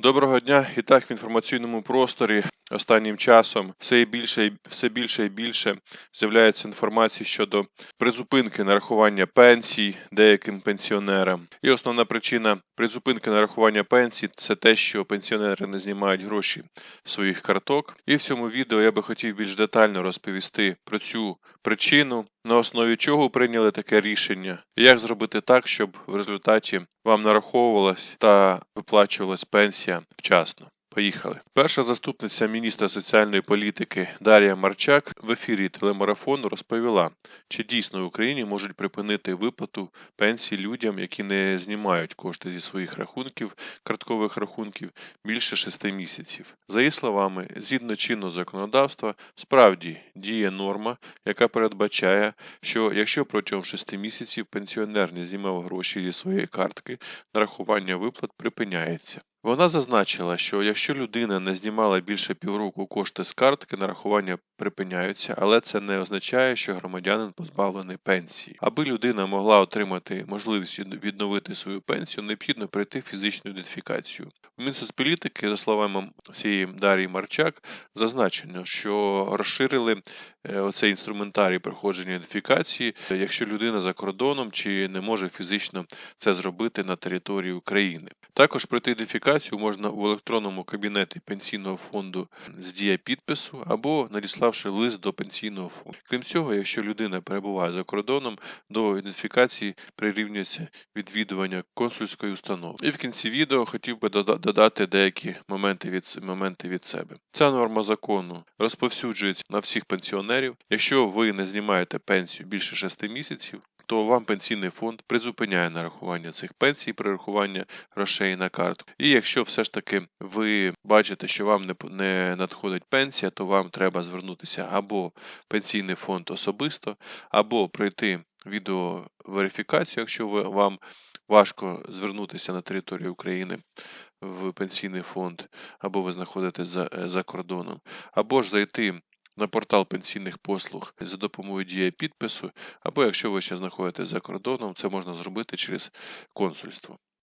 Доброго дня. І так в інформаційному просторі останнім часом все більше все більше і більше з'являється інформації щодо призупинки нарахування пенсій деяким пенсіонерам. І основна причина призупинки нарахування пенсій це те, що пенсіонери не знімають гроші своїх карток. І в цьому відео я би хотів більш детально розповісти про цю причину, на основі чого прийняли таке рішення, і як зробити так, щоб в результаті вам нараховувалась та виплачувалась пенсія вчасно. Поїхали. Перша заступниця міністра соціальної політики Дар'я Марчак в ефірі телемарафону розповіла, чи дійсно в Україні можуть припинити виплату пенсій людям, які не знімають кошти зі своїх рахунків, карткових рахунків більше шести місяців. За її словами, згідно чинного законодавства, справді діє норма, яка передбачає, що якщо протягом шести місяців пенсіонер не знімав гроші зі своєї картки, нарахування виплат припиняється. Вона зазначила, що якщо людина не знімала більше півроку кошти з картки, нарахування припиняються, але це не означає, що громадянин позбавлений пенсії. Аби людина могла отримати можливість відновити свою пенсію, необхідно пройти фізичну ідентифікацію. Мінсоцполітики, за словами цієї Дарії Марчак, зазначено, що розширили е, оцей інструментарій проходження ідентифікації, якщо людина за кордоном чи не може фізично це зробити на території України. Також пройти ідентифікацію можна у електронному кабінеті пенсійного фонду з дія підпису або надіславши лист до пенсійного фонду. Крім цього, якщо людина перебуває за кордоном, до ідентифікації прирівнюється відвідування консульської установи. І в кінці відео хотів би дода- додати деякі моменти від, моменти від себе. Ця норма закону розповсюджується на всіх пенсіонерів. Якщо ви не знімаєте пенсію більше 6 місяців, то вам пенсійний фонд призупиняє нарахування цих пенсій, перерахування грошей на картку. І якщо все ж таки ви бачите, що вам не, надходить пенсія, то вам треба звернутися або пенсійний фонд особисто, або пройти відеоверифікацію, якщо ви, вам важко звернутися на територію України в пенсійний фонд, або ви знаходитесь за, е, за кордоном, або ж зайти на портал пенсійних послуг за допомогою дія підпису, або якщо ви ще знаходитесь за кордоном, це можна зробити через консульство.